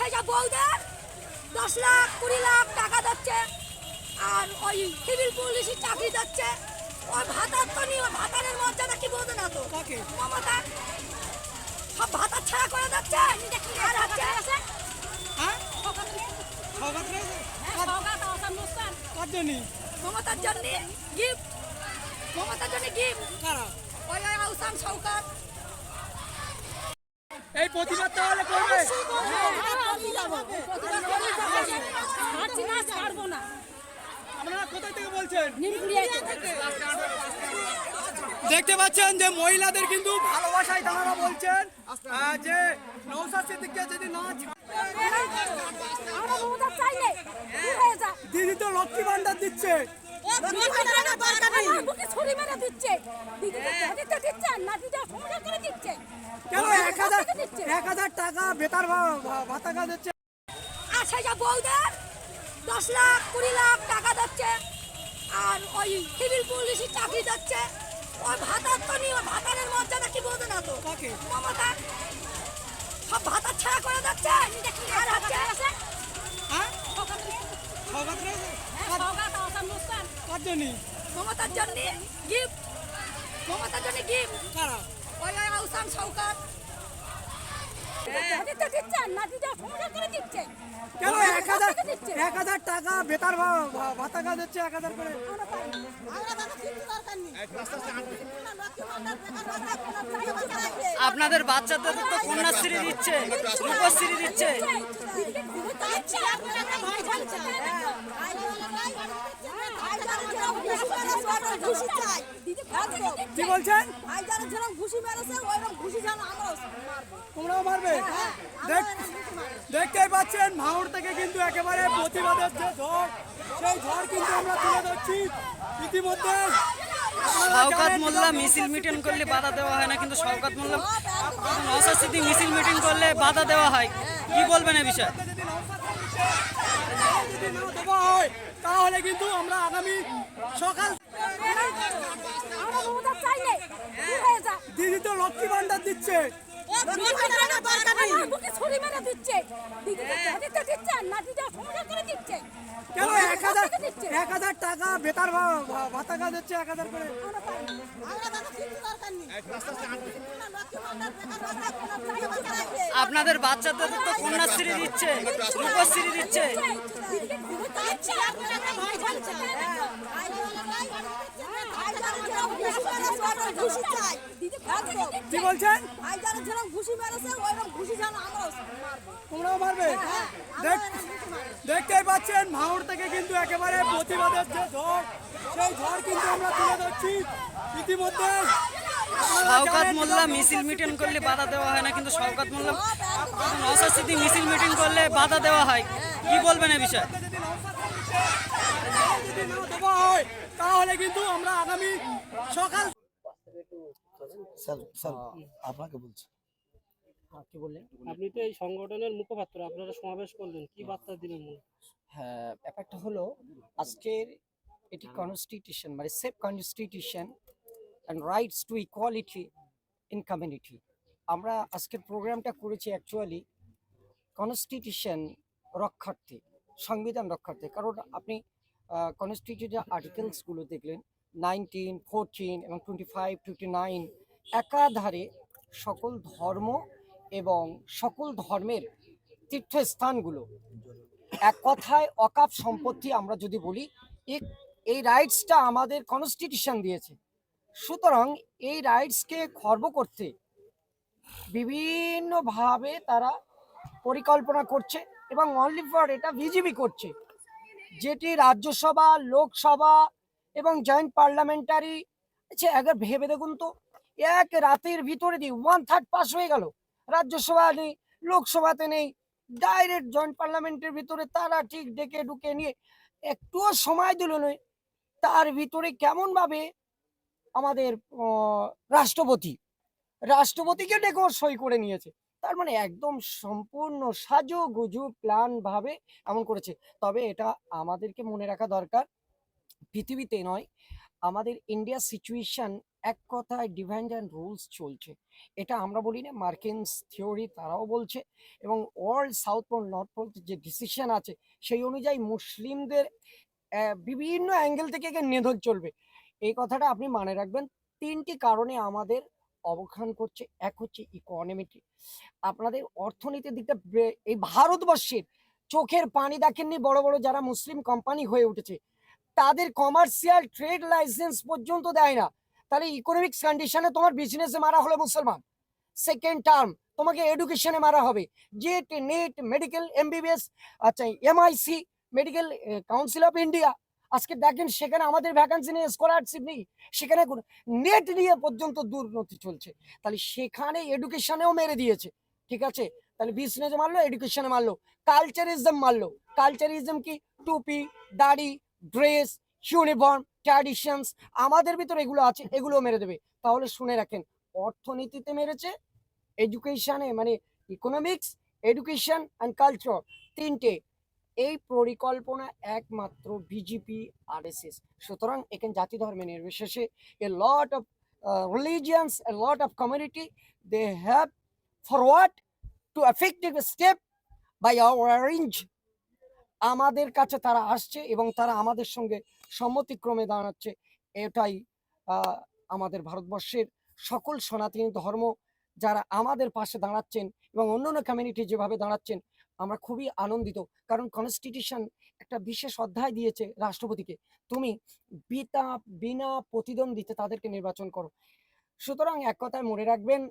সেটা বউদের দশ লাখ কুড়ি লাখ টাকা দিচ্ছে। আর ওই সিভিল পুলিশের চাকরি দিচ্ছে। ওই ভাতার তো নিয়ে ভাতারের মর্যাদা কি বোঝে না তো? মমতা। সব ভাতার ছাড়া করে আর হচ্ছে হ্যাঁ? জন্য? মমতার জন্য গিফট মমতার জন্য গিফট ওই ওই আউসান সৌকাত এই প্রতিবাদ তাহলে করবে আপনারা কোথা থেকে বলছেন দেখতে পাচ্ছেন যে মহিলাদের কিন্তু ভালোবাসায় তারা বলছেন যে নৌসাদ সিদ্দিককে যদি না দিদি তো লক্ষ্মী ভান্ডার দিচ্ছে। কেন এক হাজার টাকা বেতার ভাতা দিচ্ছে? বউদের দশ লাখ কুড়ি লাখ টাকা দিচ্ছে। আর ওই সিভিল পুলিশের চাকরি দিচ্ছে। ওই ভাতার তো নিয়ে ভাতারের মর্যাদা কি বোঝে না তো? মমতা। সব ভাতার ছাড়া করে দিচ্ছে। আর হচ্ছে হ্যাঁ? জন্য? মমতার জন্য গিফট মমতার জন্য গিফট ওই আউসান সৌকাত দিতে দিচ্ছে না দিতে সমস্যা করে দিচ্ছে কেন এক হাজার এক হাজার টাকা বেতার ভা- ভা- ভাতা এক হাজার করে। আপনাদের বাচ্চাদের তো কন্যাশ্রী দিচ্ছে রূপশ্রী দিচ্ছে। কি বলছেন? ভাই যারা যেরকম ঘুষি মেরেছে ওইরকম ঘুষি যেন আমরাও মারবো মারবে হ্যাঁ, দেখ- দেখতেই পাচ্ছেন ভাঙড় থেকে কিন্তু একেবারে প্রতিবাদের যে ঝড় সেই ঝড় কিন্তু আমরা তুলে ধরছি ইতিমধ্যে শওকাত মোল্লা মিছিল মিটিং করলে বাধা দেওয়া হয় না কিন্তু শওকাত মোল্লা নওশাদ মিছিল মিটিং করলে বাধা দেওয়া হয় কি বলবেন এ বিষয়ে হয় তাহলে কিন্তু আমরা আগামী সকাল হয়ে দিদি তো লক্ষ্মী ভান্ডার দিচ্ছে এক হাজার টাকা বেতার এক হাজার করে আপনাদের বাচ্চাদের তো কন্যাশ্রী দিচ্ছে রূপশ্রী দিচ্ছে কি বলছেন? তোমরাও মারবে? হ্যাঁ, দেখতেই পাচ্ছেন ভাঙড় থেকে কিন্তু একেবারে প্রতিবাদের যে ঝড় সেই ঝড় কিন্তু আমরা তুলে ধরছি। ইতিমধ্যে শওকাত মোল্লা মিছিল মিটিং করলে বাধা দেওয়া হয় না কিন্তু শওকাত মোল্লা নওশাদ মিছিল মিটিং করলে বাধা দেওয়া হয়। কি বলবেন এ বিষয়ে? যদি নওশাদ সিদ্দিকীকে যদি না দেওয়া হয় তাহলে কিন্তু আমরা আগামী সকাল স্যার স্যার আপনাকে বলছি। কি বললেন? আপনি তো এই সংগঠনের মুখপাত্র আপনারা সমাবেশ করলেন কি বার্তা দিলেন হ্যাঁ ব্যাপারটা হলো আজকের এটি কনস্টিটিউশন মানে safe constitution and rights to equality in community আমরা আজকের প্রোগ্রামটা করেছি অ্যাকচুয়ালি কনস্টিটিউশন রক্ষার্থে। সংবিধান রক্ষার্থে কারণ আপনি কনস্টিটিউশন আর্টিকেলসগুলো দেখলেন নাইনটিন ফোরটিন এবং টোয়েন্টি ফাইভ টোয়েন্টি নাইন একাধারে সকল ধর্ম এবং সকল ধর্মের তীর্থস্থানগুলো, এক কথায় অকাপ সম্পত্তি আমরা যদি বলি এই রাইটসটা আমাদের কনস্টিটিউশন দিয়েছে। সুতরাং এই রাইটসকে খর্ব করতে, বিভিন্নভাবে তারা পরিকল্পনা করছে। এবং অনলি ফর এটা বিজেপি করছে। যেটি রাজ্যসভা, লোকসভা এবং জয়েন্ট পার্লামেন্টারি আচ্ছা একবার ভেবে দেখুন তো, এক রাতের ভিতরে দিয়ে ওয়ান থার্ড পাস হয়ে গেল। রাজ্যসভা নেই, লোকসভাতে নেই ডাইরেক্ট জয়েন্ট পার্লামেন্টের ভিতরে তারা ঠিক ডেকে ঢুকে নিয়ে একটুও সময় দিল নয় তার ভিতরে কেমন ভাবে আমাদের রাষ্ট্রপতি, রাষ্ট্রপতিকে ডেকেও সই করে নিয়েছে। তার মানে একদম সম্পূর্ণ সাজো গুজু প্ল্যান ভাবে এমন করেছে। তবে এটা আমাদেরকে মনে রাখা দরকার, পৃথিবীতে নয়, আমাদের ইন্ডিয়া সিচুয়েশন এক কথায় ডিভাইন অ্যান্ড রুলস চলছে। এটা আমরা বলি না মার্কিনস থিওরি তারাও বলছে এবং world south pole north pole যে ডিসিশন আছে সেই অনুযায়ী মুসলিমদের বিভিন্ন অ্যাঙ্গেল থেকে নিধন চলবে। এই কথাটা আপনি মানে রাখবেন। তিনটি কারণে আমাদের অবখান করছে, এক হচ্ছে ইকোনমিটি আপনাদের অর্থনীতির দিকটা এই ভারতবর্ষের চোখের পানি দেখেননি বড় বড় যারা মুসলিম কোম্পানি হয়ে উঠেছে। তাদের কমার্শিয়াল ট্রেড লাইসেন্স পর্যন্ত দেয় না। তাহলে ইকোনমিক্স কন্ডিশনে তোমার বিজনেসে মারা হলো মুসলমান। সেকেন্ড টার্ম তোমাকে এডুকেশনে মারা হবে। জেট নেট মেডিকেল এমবিবিএস আচ্ছা MIC medical council of India আজকে দেখেন সেখানে আমাদের ভ্যাকান্সি নেই স্কলারশিপ নেই। সেখানে নেট নিয়ে পর্যন্ত দুর্নীতি চলছে। তাহলে সেখানে এডুকেশনেও মেরে দিয়েছে, ঠিক আছে? তাহলে বিজনেসে মারলো এডুকেশনে মারলো কালচারিজম মারলো। কালচারিজম কি? টুপি, দাড়ি ড্রেস ইউনিফর্ম ট্র্যাডিশনস আমাদের ভিতরে এগুলো আছে এগুলো মেরে দেবে। তাহলে শুনে রাখেন, অর্থনীতিতে মেরেছে এডুকেশনে মানে ইকোনমিক্স এডুকেশন অ্যান্ড কালচার তিনটে। এই পরিকল্পনা একমাত্র বিজেপি আর এস এস সুতরাং এখানে জাতি ধর্মে নির্বিশেষে a lot of religions a lot of community they have forward to effective step by our আমাদের কাছে তারা আসছে এবং তারা আমাদের সঙ্গে সম্মতিক্রমে দাঁড়াচ্ছে। এটাই আমাদের ভারতবর্ষের সকল সনাতনী ধর্ম যারা আমাদের পাশে দাঁড়াচ্ছেন এবং অন্যান্য কমিউনিটি যেভাবে দাঁড়াচ্ছেন আমরা খুবই আনন্দিত। কারণ কনস্টিটিউশন একটা বিশেষ অধ্যায় দিয়েছে রাষ্ট্রপতিকে। তুমি বিতা, বিনা প্রতিদ্বন্দ্বিতে তাদেরকে নির্বাচন করো। সুতরাং এক কথায় মনে রাখবেন,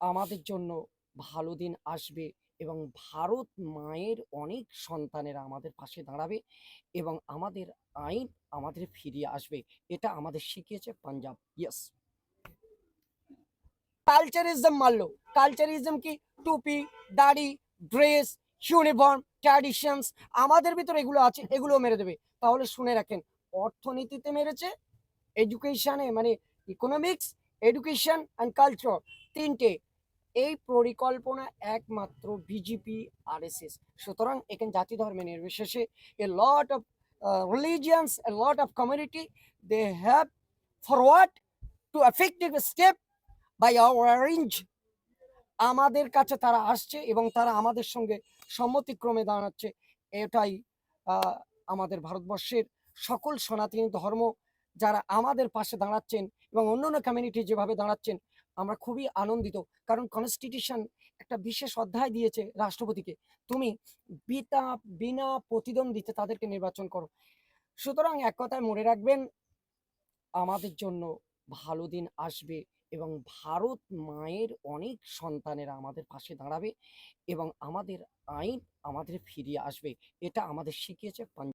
আমাদের জন্য ভালো দিন আসবে এবং ভারত মায়ের অনেক সন্তানেরা আমাদের পাশে দাঁড়াবে এবং আমাদের আইন আমাদের ফিরিয়ে আসবে। এটা আমাদের শিখিয়েছে পাঞ্জাব। ইয়েস কালচারিজম মারলো। কালচারিজম কি? টুপি, দাড়ি ড্রেস ইউনিফর্ম ট্র্যাডিশনস আমাদের ভিতরে এগুলো আছে এগুলো মেরে দেবে। তাহলে শুনে রাখেন, অর্থনীতিতে মেরেছে এডুকেশনে মানে ইকোনমিক্স এডুকেশন অ্যান্ড কালচার তিনটে। এই পরিকল্পনা একমাত্র বিজেপি আর এস এস সুতরাং এখানে জাতি ধর্মে নির্বিশেষে a lot of religions a lot of community they have forward to effective step by our arrange আমাদের কাছে তারা আসছে এবং তারা আমাদের সঙ্গে সম্মতিক্রমে দাঁড়াচ্ছে। এটাই আমাদের ভারতবর্ষের সকল সনাতনী ধর্ম যারা আমাদের পাশে দাঁড়াচ্ছেন এবং অন্যান্য কমিউনিটি যেভাবে দাঁড়াচ্ছেন, আমরা খুবই আনন্দিত। কারণ কনস্টিটিউশন একটা বিশেষ অধ্যায় দিয়েছে রাষ্ট্রপতিকে। তুমি বিতা, বিনা প্রতিদ্বন্দ্বিতে তাদেরকে নির্বাচন করো। সুতরাং এক কথায় মনে রাখবেন, আমাদের জন্য ভালো দিন আসবে। এবং ভারত মায়ের অনেক সন্তানেরা আমাদের পাশে দাঁড়াবে এবং আমাদের আইন আমাদের ফিরিয়ে আসবে। এটা আমাদের শিখিয়েছে